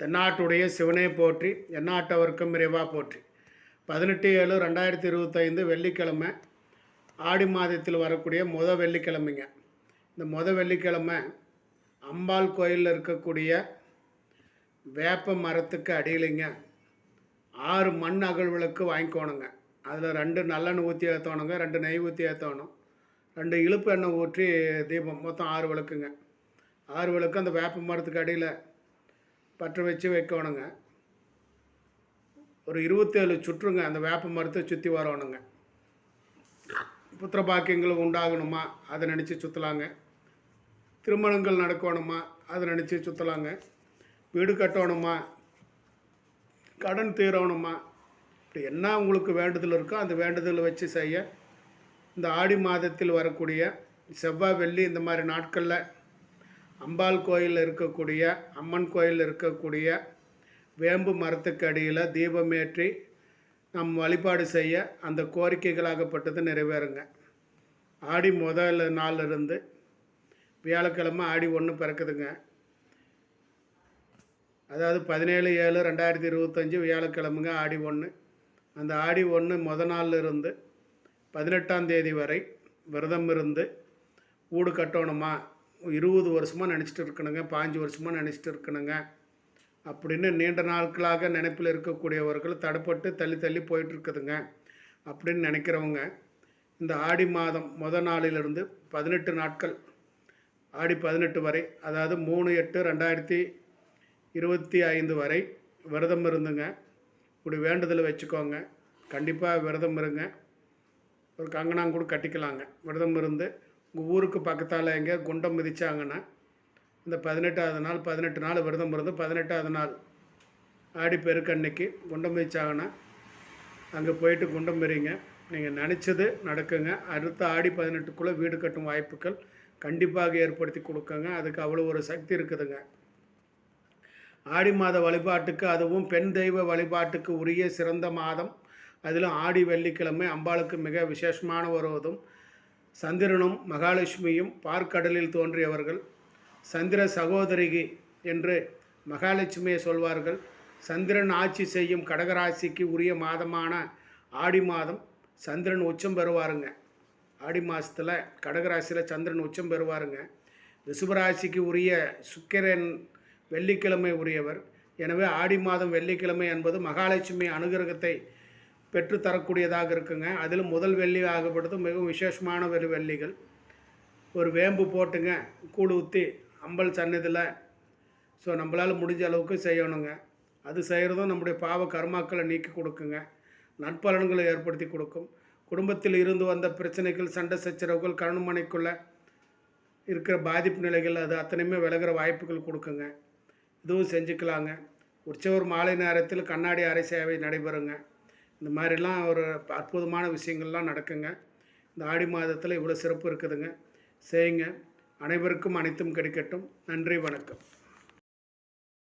தென்னாட்டுடைய சிவனே போற்றி எந்நாட்டவர்க்கும் இறைவா போற்றி. பதினெட்டு ஏழு ரெண்டாயிரத்தி இருபத்தைந்து வெள்ளிக்கிழமை ஆடி மாதத்தில் வரக்கூடிய முத வெள்ளிக்கிழமைங்க. இந்த முத வெள்ளிக்கிழமை அம்பாள் கோயிலில் இருக்கக்கூடிய வேப்ப மரத்துக்கு அடியிலைங்க. ஆறு மண் அகல் விளக்கு வாங்கிக்கோணுங்க. அதில் ரெண்டு நல்லெண்ணெய் ஊற்றி ஏற்றணுங்க ரெண்டு நெய் ஊற்றி ஏற்றணும் ரெண்டு இழுப்பு எண்ணெய் ஊற்றி தீபம் மொத்தம் ஆறு விளக்குங்க. ஆறு விளக்கு அந்த வேப்ப மரத்துக்கு அடியில் பற்ற வச்சு வைக்கணுங்க ஒரு இருபத்தேழு சுற்றுங்க அந்த வேப்ப மரத்தை சுற்றி வரணுங்க புத்திர பாக்கியங்கள் உண்டாகணுமா? அதை நினச்சி சுற்றலாங்க திருமணங்கள் நடக்கணுமா? அதை நினச்சி சுற்றலாங்க வீடு கட்டணுமா? கடன் தீரணுமா? இப்படி என்ன உங்களுக்கு வேண்டுதல் இருக்கோ அந்த வேண்டுதலை வச்சு செய்ய இந்த ஆடி மாதத்தில் வரக்கூடிய செவ்வாய் வெள்ளி இந்த மாதிரி நாட்களில் அம்பாள் கோயிலில் இருக்கக்கூடிய அம்மன் கோயிலில் இருக்கக்கூடிய வேம்பு மரத்துக்கு அடியில் தீபமேற்றி நம் வழிபாடு செய்ய அந்த கோரிக்கைகளாகப்பட்டது நிறைவேறுங்க. ஆடி முதல் நாள்ல இருந்து வியாழக்கிழமை ஆடி ஒன்று பிறக்குதுங்க. அதாவது பதினேழு ஏழு ரெண்டாயிரத்தி இருபத்தஞ்சி வியாழக்கிழமைங்க ஆடி ஒன்று. அந்த ஆடி ஒன்று முத நாள்ல இருந்து பதினெட்டாம் தேதி வரை விரதம் இருந்து வீடு கட்டணுமா? இருபது வருஷமாக நினச்சிட்டு இருக்கணுங்க பாஞ்சு வருஷமாக நினச்சிட்டு இருக்கணுங்க. அப்படின்னு நீண்ட நாட்களாக நினைப்பில் இருக்கக்கூடியவர்கள் தடுப்பட்டு தள்ளி தள்ளி போயிட்டுருக்குதுங்க அப்படின்னு நினைக்கிறவங்க இந்த ஆடி மாதம் முத நாளிலிருந்து பதினெட்டு நாட்கள் ஆடி பதினெட்டு வரை அதாவது மூணு எட்டு ரெண்டாயிரத்தி இருபத்தி ஐந்து வரை விரதம் இருந்துங்க. இப்படி வேண்டுதலை வச்சுக்கோங்க. கண்டிப்பாக விரதம் இருங்க. ஒரு கங்கனாங்கூட கட்டிக்கலாங்க. விரதம் இருந்து உங்கள் ஊருக்கு பக்கத்தால் எங்கே குண்டம் மிதித்தாங்கன்னா இந்த பதினெட்டாவது நாள் பதினெட்டு நாள் விரதம் இருந்து பதினெட்டாவது நாள் ஆடி பெருக்கன்னைக்கு குண்டம் மிதித்தாங்கன்னா அங்கே போயிட்டு குண்டம் மிரிங்க நீங்கள் நினச்சது நடக்குங்க. அடுத்த ஆடி பதினெட்டுக்குள்ளே வீடு கட்டும் வாய்ப்புகள் கண்டிப்பாக ஏற்படுத்தி கொடுக்குங்க. அதுக்கு அவ்வளோ ஒரு சக்தி இருக்குதுங்க. ஆடி மாத வழிபாட்டுக்கு அதுவும் பெண் தெய்வ வழிபாட்டுக்கு உரிய சிறந்த மாதம். அதிலும் ஆடி வெள்ளிக்கிழமை அம்பாளுக்கு மிக விசேஷமான வருவதும் சந்திரனும் மகாலட்சுமியும் பார்க்கடலில் தோன்றியவர்கள். சந்திர சகோதரிகி என்று மகாலட்சுமியை சொல்வார்கள். சந்திரன் ஆட்சி செய்யும் கடகராசிக்கு உரிய மாதமான ஆடி மாதம் சந்திரன் உச்சம் பெறுவாருங்க. ஆடி மாதத்தில் கடகராசியில் சந்திரன் உச்சம் பெறுவாருங்க. ரிஷபராசிக்கு உரிய சுக்கிரன் வெள்ளிக்கிழமை உரியவர். எனவே ஆடி மாதம் வெள்ளிக்கிழமை என்பது மகாலட்சுமி அனுகிரகத்தை பெற்றுத்தரக்கூடியதாக இருக்குங்க. அதில் முதல் வெள்ளி ஆகப்படுது மிகவும் விசேஷமான ஒரு வெள்ளிகள். ஒரு வேம்பு போட்டுங்க கூடு ஊற்றி அம்பல் சன்னதியில் ஸோ நம்மளால் முடிஞ்ச அளவுக்கு செய்யணுங்க. அது செய்கிறதும் நம்முடைய பாவ கர்மாக்களை நீக்கி கொடுக்குங்க. நற்பலன்களை ஏற்படுத்தி கொடுக்கும். குடும்பத்தில் இருந்து வந்த பிரச்சனைகள் சண்டை சச்சரவுகள் கருணுமனைக்குள்ளே இருக்கிற பாதிப்பு நிலைகள் அது அத்தனையுமே விலகிற வாய்ப்புகள் கொடுக்குங்க. இதுவும் செஞ்சுக்கலாங்க. உற்சவர் மாலை நேரத்தில் கண்ணாடி அறை சேவை நடைபெறுங்க. இந்த மாதிரிலாம் ஒரு அற்புதமான விஷயங்கள்லாம் நடக்குங்க. இந்த ஆடி மாதத்தில் இவ்வளோ சிறப்பு இருக்குதுங்க. செய்யுங்க. அனைவருக்கும் அனைத்தும் கிடைக்கட்டும். நன்றி வணக்கம்.